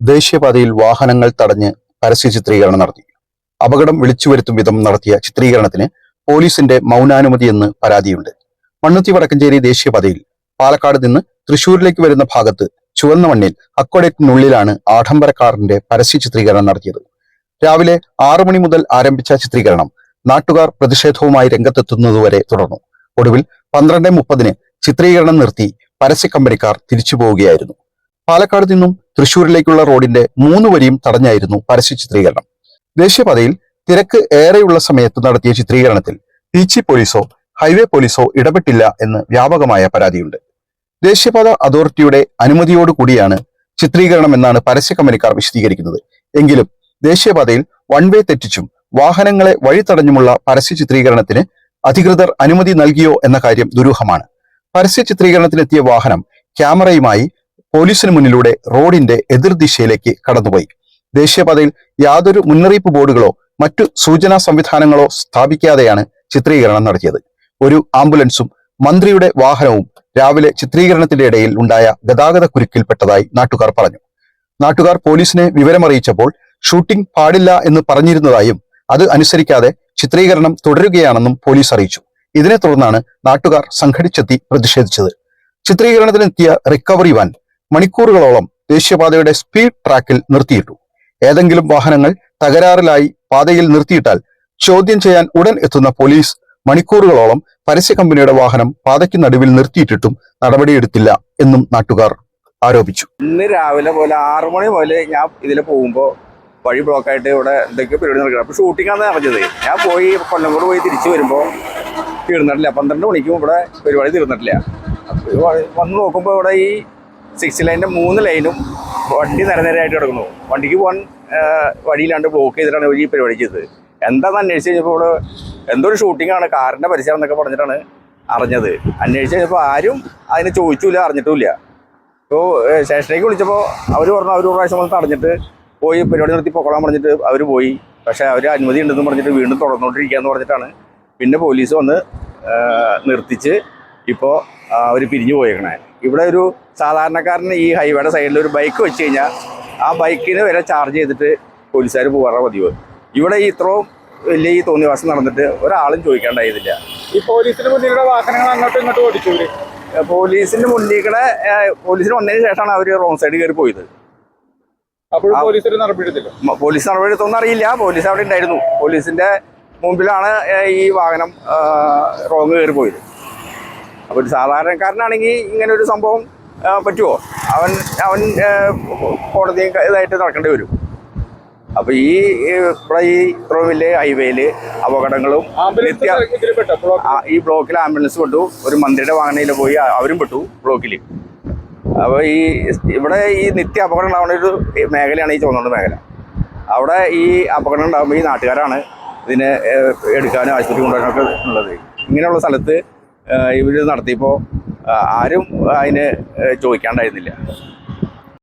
ദേശീയപാതയിൽ വാഹനങ്ങൾ തടഞ്ഞ് പരസ്യ ചിത്രീകരണം നടത്തി. അപകടം വിളിച്ചു വരുത്തും വിധം നടത്തിയ ചിത്രീകരണത്തിന് പോലീസിന്റെ മൗനാനുമതി എന്ന് പരാതിയുണ്ട്. മണ്ണുത്തി വടക്കഞ്ചേരി ദേശീയപാതയിൽ പാലക്കാട് നിന്ന് തൃശൂരിലേക്ക് വരുന്ന ഭാഗത്ത് ചുവന്ന മണ്ണിൽ അക്വഡേറ്റിനുള്ളിലാണ് ആഡംബരക്കാറിന്റെ പരസ്യ ചിത്രീകരണം നടത്തിയത്. രാവിലെ ആറു മണി മുതൽ ആരംഭിച്ച ചിത്രീകരണം നാട്ടുകാർ പ്രതിഷേധവുമായി രംഗത്തെത്തുന്നതുവരെ തുടർന്നു. ഒടുവിൽ പന്ത്രണ്ട് മുപ്പതിന് ചിത്രീകരണം നിർത്തി പരസ്യ കമ്പനിക്കാർ തിരിച്ചു പോവുകയായിരുന്നു പാലക്കാട് നിന്നും തൃശൂരിലേക്കുള്ള റോഡിന്റെ മൂന്ന് വരിയും തടഞ്ഞായിരുന്നു പരസ്യ ചിത്രീകരണം. ദേശീയപാതയിൽ തിരക്ക് ഏറെയുള്ള സമയത്ത് നടത്തിയ ചിത്രീകരണത്തിൽ പീച്ചി പോലീസോ ഹൈവേ പോലീസോ ഇടപെട്ടില്ല എന്ന് വ്യാപകമായ പരാതിയുണ്ട്. ദേശീയപാത അതോറിറ്റിയുടെ അനുമതിയോടുകൂടിയാണ് ചിത്രീകരണം എന്നാണ് പരസ്യ കമ്പനിക്കാർ വിശദീകരിക്കുന്നത്. എങ്കിലും ദേശീയപാതയിൽ വൺ വേ തെറ്റിച്ചും വാഹനങ്ങളെ വഴി തടഞ്ഞുമുള്ള പരസ്യ ചിത്രീകരണത്തിന് അധികൃതർ അനുമതി നൽകിയോ എന്ന കാര്യം ദുരൂഹമാണ്. പരസ്യ ചിത്രീകരണത്തിനെത്തിയ വാഹനം ക്യാമറയുമായി പോലീസിന് മുന്നിലൂടെ റോഡിന്റെ എതിർദിശയിലേക്ക് കടന്നുപോയി. ദേശീയപാതയിൽ യാതൊരു മുന്നറിയിപ്പ് ബോർഡുകളോ മറ്റു സൂചനാ സംവിധാനങ്ങളോ സ്ഥാപിക്കാതെയാണ് ചിത്രീകരണം നടത്തിയത്. ഒരു ആംബുലൻസും മന്ത്രിയുടെ വാഹനവും രാവിലെ ചിത്രീകരണത്തിന്റെ ഇടയിൽ ഉണ്ടായ ഗതാഗത കുരുക്കിൽപ്പെട്ടതായി നാട്ടുകാർ പറഞ്ഞു. നാട്ടുകാർ പോലീസിനെ വിവരമറിയിച്ചപ്പോൾ ഷൂട്ടിംഗ് പാടില്ല എന്ന് പറഞ്ഞിരുന്നതായും അത് അനുസരിക്കാതെ ചിത്രീകരണം തുടരുകയാണെന്നും പോലീസ് അറിയിച്ചു. ഇതിനെ തുടർന്നാണ് നാട്ടുകാർ സംഘടിച്ചെത്തി പ്രതിഷേധിച്ചത്. ചിത്രീകരണത്തിനെത്തിയ റിക്കവറി വാൻ മണിക്കൂറുകളോളം ദേശീയപാതയുടെ സ്പീഡ് ട്രാക്കിൽ നിർത്തിയിട്ടു. ഏതെങ്കിലും വാഹനങ്ങൾ തകരാറിലായി പാതയിൽ നിർത്തിയിട്ടാൽ ചോദ്യം ചെയ്യാൻ ഉടൻ എത്തുന്ന പോലീസ് മണിക്കൂറുകളോളം പരസ്യ കമ്പനിയുടെ വാഹനം പാതയ്ക്ക് നടുവിൽ നിർത്തിയിട്ടിട്ടും നടപടിയെടുത്തില്ല എന്നും നാട്ടുകാർ ആരോപിച്ചു. ഇന്ന് രാവിലെ പോലെ ആറു മണി പോലെ ഞാൻ ഇതിൽ പോകുമ്പോൾ വഴി ബ്ലോക്കായിട്ട് ഇവിടെ എന്തൊക്കെയോ പരിപാടി നടക്കണം അപ്പോൾ ഷൂട്ടിംഗാണ് അറിഞ്ഞത് ഞാൻ പോയി കൊല്ലംകോട് പോയി തിരിച്ചു വരുമ്പോൾ തീർന്നിട്ടില്ല. പന്ത്രണ്ട് മണിക്കും ഇവിടെ പരിപാടി തീർന്നിട്ടില്ല. വന്ന് നോക്കുമ്പോൾ ഇവിടെ ഈ സിക്സ് ലൈനിന്റെ മൂന്ന് ലൈനും വണ്ടി നിരനിരയായിട്ട് കിടക്കുന്നു. വണ്ടിക്ക് പോകാൻ വഴിയിലാണ്ട് ബ്ലോക്ക് ചെയ്തിട്ടാണ് ഈ പരിപാടി ചെയ്തത്. എന്താണെന്ന് അന്വേഷിച്ച് കഴിഞ്ഞപ്പോൾ ഇവിടെ എന്തോ ഒരു ഷൂട്ടിംഗാണ് കാറിന്റെ പരിസരം എന്നൊക്കെ പറഞ്ഞിട്ടാണ് അറിഞ്ഞത്. അന്വേഷിച്ച് കഴിഞ്ഞപ്പോൾ ആരും അതിനെ ചോദിച്ചില്ല അറിഞ്ഞിട്ടുമില്ല. ഇപ്പോൾ സ്റ്റേഷനിലേക്ക് വിളിച്ചപ്പോൾ അവർ പറഞ്ഞു അവർ ഒരു പ്രാവശ്യം വന്ന് തടഞ്ഞിട്ട് പോയി പരിപാടി നിർത്തി പൊക്കോളാൻ പറഞ്ഞിട്ട് അവർ പോയി. പക്ഷേ അവർ അനുമതി ഉണ്ടെന്ന് പറഞ്ഞിട്ട് വീണ്ടും തുടർന്നുകൊണ്ടിരിക്കുകയെന്ന് പറഞ്ഞിട്ടാണ് പിന്നെ പോലീസ് വന്ന് നിർത്തിച്ച് ഇപ്പോൾ അവർ പിരിഞ്ഞു പോയേക്കണേ. ഇവിടെ ഒരു സാധാരണക്കാരന് ഈ ഹൈവേയുടെ സൈഡിൽ ഒരു ബൈക്ക് വെച്ച് കഴിഞ്ഞാൽ ആ ബൈക്കിന് വരെ ചാർജ് ചെയ്തിട്ട് പോലീസുകാർ പോകാറ പതിവ്. ഇവിടെ ഈ ഇത്രയും വലിയ ഈ തോന്നിവാസം നടന്നിട്ട് ഒരാളും ചോദിക്കാണ്ടായിരുന്നില്ല. ഈ പോലീസിന് മുന്നിലുള്ള വാഹനങ്ങൾ അങ്ങോട്ടും ഇങ്ങോട്ടും ഓടിച്ചു പോലീസിന്റെ മുന്നിൽ കൂടെ പോലീസിന് വന്നതിന് ശേഷമാണ് അവർ റോങ് സൈഡ് കയറി പോയത്. പോലീസ് നടപടി എടുത്തൊന്നും അറിയില്ല. പോലീസ് അവിടെ ഉണ്ടായിരുന്നു. പോലീസിന്റെ മുമ്പിലാണ് ഈ വാഹനം റോങ് കയറി പോയത്. അപ്പോൾ ഒരു സാധാരണക്കാരനാണെങ്കിൽ ഇങ്ങനെ ഒരു സംഭവം പറ്റുമോ അവൻ അവൻ കോടതി കോടതിയും ഇതായിട്ട് നടക്കേണ്ടി വരും. അപ്പോൾ ഈ ഇവിടെ ഈ വലിയ ഹൈവേയിൽ അപകടങ്ങളും നിത്യ ഈ ബ്ലോക്കിൽ ആംബുലൻസ് പെട്ടു. ഒരു മന്ത്രിയുടെ വാഹനയിൽ പോയി അവരും പെട്ടു ബ്ലോക്കിൽ അപ്പോൾ ഈ ഇവിടെ ഈ നിത്യ അപകടം ഉണ്ടാവുന്ന ഒരു മേഖലയാണ് ഈ ചുവന്നുകൊണ്ട് മേഖല. അവിടെ ഈ അപകടം ഉണ്ടാകുമ്പോൾ ഈ നാട്ടുകാരാണ് ഇതിനെ എടുക്കാനും ആശുപത്രി കൊണ്ടുവരാനൊക്കെ ഉള്ളത്. ഇങ്ങനെയുള്ള സ്ഥലത്ത് ഇവർ നടത്തിയപ്പോൾ ആരും അതിന് ചോദിക്കാണ്ടായിരുന്നില്ല.